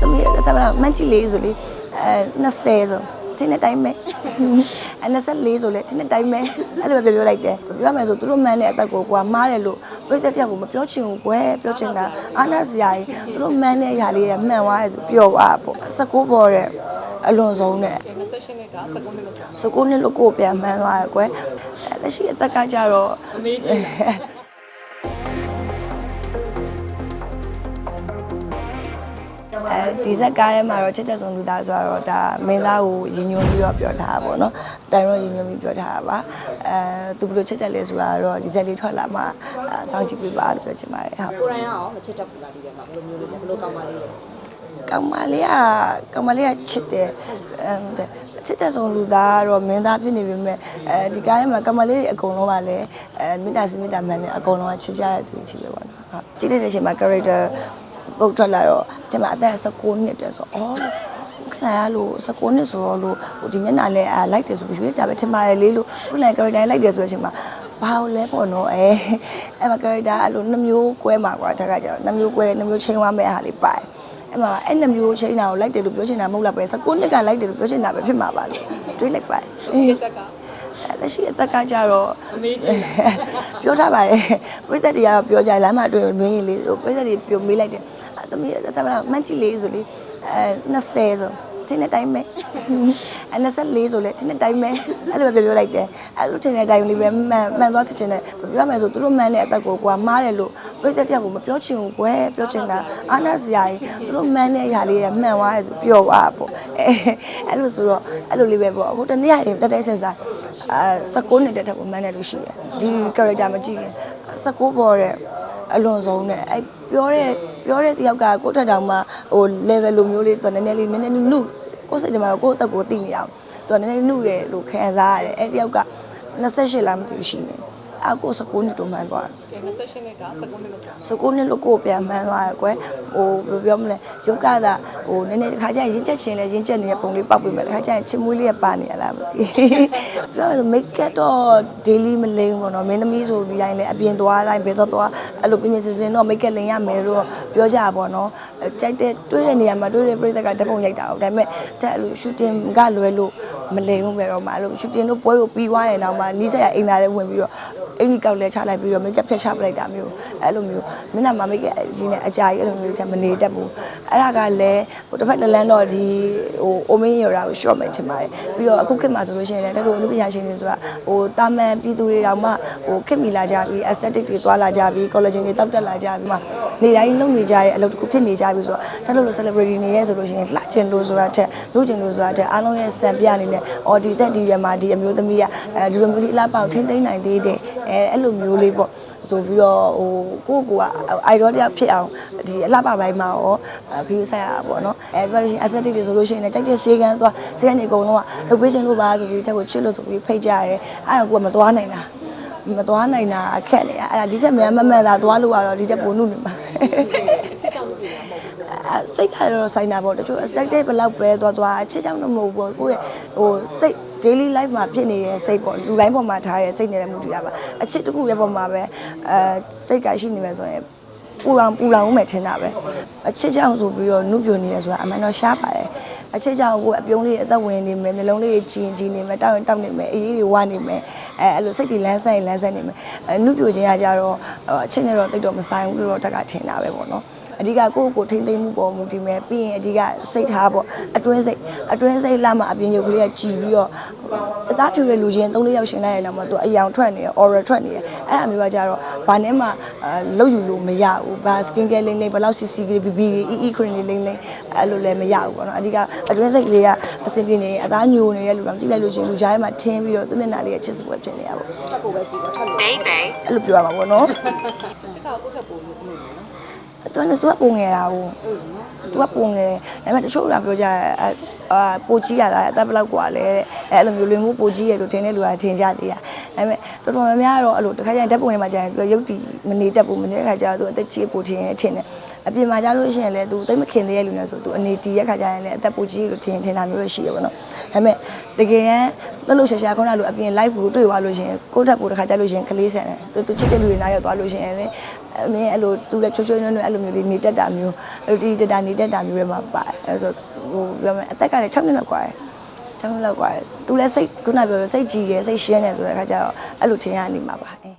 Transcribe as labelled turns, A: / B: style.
A: သမီးတမန်မန်ချီလေးဆိုလေအဲ20ဆိုတင်းတဲ့တိုင်းပဲအဲ24ဆိုလေတင်းတဲ့တိုင်းပဲအဲ့လိုပဲပြောပြောလိုက်တယ်ပြောမယ်ဆိုသူတို့မှန်းတဲ့အသက်ကိုကွာမားတယ်လို့ပြိတ္တတယောက်ကိုမပြောချင်ဘူးကွယ်ပြောချင်တာအာနာစရာကြီးသူတို့မှန်းတဲ့အရာလေးတွေမှန်သွားတယ်ဆိုပြောသွားပေါ့19ပေါ်တဲ့အလွန်ဆုံးတဲ့
B: 28နှစ်က19နှစ်လောက်
A: စကူနှစ်လို့ကိုယ်ပြန်မှန်းသွားရယ်ကွယ်အဲလက်ရှိအသက်ကကြတော့
B: အမေကြီး
A: ဒီဇက်ကားထဲမှာတော့ချက်ချက်ဆုံးလူသားဆိုတော့ဒါမင်းသားကိုရင်ညွှန်းပြီးတော့ပြောထားတာပေါ့နော်အတိုင်တော့ရင်ညွှန်းပြီးပြောထားတာပါအဲသူဘယ်လိုချက်ချက်လဲဆိုတာတော့ဒီဇက်လေးထွက်လာမှအဲစောင့်ကြည့်ပေးပါလို့ပြောချင်ပါတယ်ဟုတ်
B: ကိုရိုင်းရောမချစ်တတ်ဘူးလားဒီထဲမှာဘယ်လိုမျိုးလေးလဲဘယ်လိုကောင်းပါလေးလဲ
A: ကောင်မလေးကကောင်မလေးကချစ်တယ်အဲတဲ့ချစ်တဲ့ဆုံးလူသားကတော့မင်းသားဖြစ်နေပြီမဲ့အဲဒီကားထဲမှာကောင်မလေးတွေအကုန်လုံးကလည်းအဲမေတ္တာစမေတ္တာမှန်နဲ့အကုန်လုံးကချစ်ကြတဲ့သူချစ်ပဲပေါ့နော်ဟုတ်ကြည့်တဲ့အချိန်မှာ character ပုတ်ထွက်လာတော့ဒီမှာအသက်16နှစ်တည်းဆိုအော်ခဏရလို့16နှစ်ဆိုတော့လို့ဟိုဒီမျက်နှာနဲ့အာလိုက်တယ်ဆိုပြီးရွေးတာပဲထင်ပါတယ်လေလို့ခုနက character လိုက်တယ်ဆိုတဲ့အချိန်မှာဘာလို့လဲပေါ့နော်အဲအဲ့မှာ character အဲ့လိုနှမျိုးကွဲမှာကွာတခါကျတော့နှမျိုးကွဲနှမျိုးချင်းဝမ်းမဲ့အားလေးပါတယ်အဲ့မှာအဲ့နှမျိုးချင်းတာကိုလိုက်တယ်လို့ပြောချင်တာမဟုတ်လားပဲ16နှစ်ကလိုက်တယ်လို့ပြောချင်တာပဲဖြစ်မှာပါလို့တွေးလိုက်ပါတယ်အေး
B: တက်က
A: လက်ရှိအသက်ကကြတော့
B: အမေကြီး
A: ပြောထားပါတယ်ပြိသက်တွေကတော့ပြောကြတယ်လမ်းမအတွင်းနွေးရင်လေးဟိုပြိသက်တွေပြောမေးလိုက်တယ်အသမီးတမန်မန်ချီလေးဆိုလေအဲ20ဆို တင်းတဲ့တိုင်းပဲအဲ24ဆိုလေတင်းတဲ့တိုင်းပဲအဲ့လိုပဲပြောပြောလိုက်တယ်အဲ့လိုတင်းတဲ့တိုင်းလေးပဲမှန်မှန်သွားချင်တယ်ပြောမယ်ဆိုသူတို့မှန်တဲ့အသက်ကိုကွာမားတယ်လို့ပြိသက်တယောက်ကိုမပြောချင်ဘူးကွယ်ပြောချင်တာအာနာစရာကြီးသူတို့မှန်တဲ့အရာလေးတွေမှန်သွားတယ်ဆိုပြောသွားပေါ့အဲအဲ့လိုဆိုတော့အဲ့လိုလေးပဲပေါ့အခုတနေ့ရတယ်တက်တဲ့စင်စားအဲ16နှစ်တက်တဲ့ကိုမှန်တယ်လို့ရှိတယ်ဒီ character မကြည့်ရင်16ပေါ်တဲ့ အလွန်ဆုံးနဲ့အဲပြောတဲ့ပြောတဲ့တယောက်ကကိုယ့်ထက်တောင်မှဟို level လိုမျိုးလေးသူကနည်းနည်းလေးနည်းနည်းနုကိုယ့်စိတ်ထဲမှာတော့ကိုယ့်အသက်ကိုသိနေအောင်သူကနည်းနည်းနုတယ်လို့ခံစားရတယ်အဲတယောက်က28လားမသိဘူးရှိနေအဲကို16နှစ်တုန်းမှန်းသွားတယ်
B: ကဲ28နှစ်က19နှစ်လောက်
A: စကူနဲ့လို့ကိုယ်ပြန်မှန်းသွားရကွယ်ဟိုဘယ်လိုပြောမလဲရုပ်ကသာဟိုနည်းနည်းတစ်ခါကျရင်ရင်းချက်ချင်းလဲရင်းချက်နေတဲ့ပုံလေးပောက်ပြီးမှတစ်ခါကျရင်ချစ်မွေးလေးပါနေရလားမသိပြောရမိတ်ကပ်တော့ daily မလိမ့်ဘူးပေါ့နော်မင်းသမီးဆိုပြီးတိုင်းလဲအပြင်သွားတိုင်းဘယ်တော့သွားအဲ့လိုပြင်းပြင်းစင်စင်တော့မိတ်ကပ်လိမ်ရမယ်လို့ပြောကြပါပေါ့နော်ကြိုက်တဲ့တွေးတဲ့နေရာမှာတွေးတဲ့ပြိသက်ကဓာတ်ပုံရိုက်တာဟုတ်ဒါပေမဲ့တက်အဲ့လို shooting ကလွယ်လို့မလိမ်ဘူးပဲတော့မှအဲ့လို shooting တို့ပွဲကိုပြီးသွားရင်တော့မှနီးစက်ရအိမ်သားတွေဝင်ပြီးတော့အင်ကြီးကောက်လဲချလိုက်ပြီးတော့မိတ်ကပ်ဖျက်ချပလိုက်တာမျိုးအဲ့လိုမျိုးမျက်နှာမှာမိတ်ကပ်ရင်းနဲ့အကြာကြီးအဲ့လိုမျိုးတည်းမနေတတ်ဘူးအဲ့ဒါကလည်းဟိုတစ်ဖက်တစ်လမ်းတော့ဒီဟိုအိုမင်းရော်တာကို short မယ်ထင်ပါတယ်ပြီးတော့အခုခေတ်မှာဆိုလို့ရှိရင်လည်းတတို့အမှုပညာရှင်တွေဆိုတာဟိုတာမန်ပြည်သူတွေတောင်မှဟိုခေတ်မီလာကြပြီး aesthetic တွေသွားလာကြပြီး collagen တွေတောက်တက်လာကြပြီးမှနေတိုင်းလုပ်နေကြတဲ့အလုပ်တစ်ခုဖြစ်နေကြပြီဆိုတော့တတို့လို celebrity နေရဲဆိုလို့ရှိရင်လှချင်လို့ဆိုတာတက်လုပ်ချင်လို့ဆိုတာတက်အားလုံးရဲ့စံပြအနေနဲ့အော်ဒီတက်ဒီရမှာဒီအမျိုးသမီးကအဲဒီလိုမျိုးဒီလှပအောင်ထိမ့်သိမ်းနိုင်သေးတယ်အဲအဲ့လိုမျိုးလေးပေါ့ဆိုပြီးတော့ဟိုကိုယ့်ကိုယ်က idol တယောက်ဖြစ်အောင်ဒီအလှပပိုင်းမှာရောခရီးဆိုင်ရတာပေါ့နော်အဲ version aesthetic တွေဆိုလို့ရှိရင်လည်းကြိုက်တဲ့ဈေးကန်းသွားဈေးကနေအကုန်လုံးကလုပ်ပေးခြင်းလို့ပါဆိုပြီးတက်ကိုချစ်လို့ဆိုပြီးဖိတ်ကြရတယ်အဲ့တော့ကိုကမသွားနိုင်တာမသွားနိုင်တာအခက်နေရအဲ့ဒါဒီချက်မြန်မမှန်တာသွားလို့ကတော့ဒီချက်ပို့နုနေမှာ
B: ချစ်ကြောင်လို့ပြောမှာမဟုတ်ဘူး
A: အဲ စိတ်ကတော့ဆိုင်တာပေါ့တချို့ aesthetic ဘယ်လောက်ပဲသွားသွားချစ်ချောင်းတော့မဟုတ်ဘူးကိုယ့်ရဲ့ဟိုစိတ် daily life မှာဖြစ်နေတဲ့စိတ်ပေါ့လူတိုင်းပေါ်မှာထားတဲ့စိတ်နဲ့လည်းမူတည်ရပါအချစ်တစ်ခုရဲ့ပေါ်မှာပဲအဲစိတ်ကရှိနေမယ်ဆိုရင်ပူလောင်ပူလောင်ဦးမယ်ထင်တာပဲအချစ်ချောင်းဆိုပြီးတော့နုပြိုနေရဆိုတာအမှန်တော့ရှားပါတယ်အချစ်ချောင်းကိုအပြုံးလေးအသက်ဝင်နေမယ်မျိုးလုံးလေးကြီးရင်ကြီးနေမယ်တောက်ရင်တောက်နေမယ်အေးအေးတွေဝနေမယ်အဲအဲ့လိုစိတ်တွေလန်းဆန်းရင်လန်းဆန်းနေမယ်အဲနုပြိုခြင်းကကြတော့အချစ်နဲ့တော့တိတ်တော့မဆိုင်ဘူးလို့တော့တက်ကထင်တာပဲပေါ့နော် အဓိကကိုယ့်ကိုယ်ထိမ့်သိမ့်မှုပေါ်မူတည်မယ်ပြီးရင်အဓိကစိတ်ထားပေါ့အတွင်းစိတ်အတွင်းစိတ်လာမှအပြင်ရုပ်ကလေးကကြည်ပြီးတော့တသားဖြူတဲ့လူချင်း၃၄ယောက်ရှင်လိုက်ရင်တော့မှသူအယောင်ထွက်နေရ oral ထွက်နေရအဲ့ဒါမျိုးကကြတော့ဘာနဲ့မှလုတ်ယူလို့မရဘူးဘာ skin care လိမ့်လိမ့်ဘယ်လောက် CC ကြီး BB ကြီး EE cream လိမ့်လိမ့်အဲ့လိုလည်းမရဘူးပေါ့နော်အဓိကအတွင်းစိတ်ကလေးကအဆင်ပြေနေအသားညိုနေတဲ့လူတော့ကြည့်လိုက်လို့ချင်းလူကြားထဲမှာထင်းပြီးတော့သူ့မျက်နှာလေးကချစ်စပွဲဖြစ်နေရပါ
B: ထပ်ကိုပဲကြည့်ပါထပ်လို့
A: ဘူးအဲ့လိုပြောရမှာပေါ့နော်
B: ချစ်ကကိုထပ်ပို့လို့လို့နော်
A: သူကသူကပုံငယ်တာဘူး
B: ဟုတ်နော်
A: သူကပုံငယ်ဒါပေမဲ့တချို့ကပြောကြတယ်အအာပိုကြီးရတာအသက်ဘယ်လောက်กว่าလဲတဲ့အဲအဲ့လိုမျိုးလွင်မှုပိုကြီးရလို့ထင်တဲ့လူကထင်ကြသေးတာဒါပေမဲ့တော်တော်များများတော့အဲ့လိုတစ်ခါကျရင်ဓာတ်ပုံတွေမှာကျရင်သူကရုပ်တည်မနေတတ်ဘူးမနေတဲ့ခါကျတော့သူအသက်ကြီးပိုထင်ရင်ထင်တယ်အပြင်မှာကျလို့ရှိရင်လည်းသူသိမခင်သေးတဲ့လူနဲ့ဆိုသူအနေတီးရခါကျရင်လည်းအသက်ပိုကြီးလို့ထင်ထင်တာမျိုးရှိရပါတော့ဒါပေမဲ့တကယ်ရန်လှလို့ရှာရှာခုနလိုအပြင် live ကိုတွေ့သွားလို့ရှိရင်ကိုယ့်ဓာတ်ပိုတစ်ခါကျလို့ရှိရင်ကလေးဆန်တယ်သူသူချစ်တဲ့လူတွေနားရောက်သွားလို့ရှိရင်လည်း အမြင်အဲ့လိုသူလည်းချိုးချိုးနွဲ့နွဲ့အဲ့လိုမျိုးလေးနေတတ်တာမျိုးအဲ့လိုတီတတာနေတတ်တာမျိုးတွေမှာပါတယ်အဲ့ဆိုဟိုပြောမယ်အသက်ကလည်း6နှစ်လောက်กว่าတယ်6နှစ်လောက်กว่าတယ်သူလည်းစိတ်ခုနပြောလို့စိတ်ကြည်ရယ်စိတ်ရှင်းတယ်ဆိုတဲ့အခါကျတော့အဲ့လိုထင်ရနေမှာပါအဲ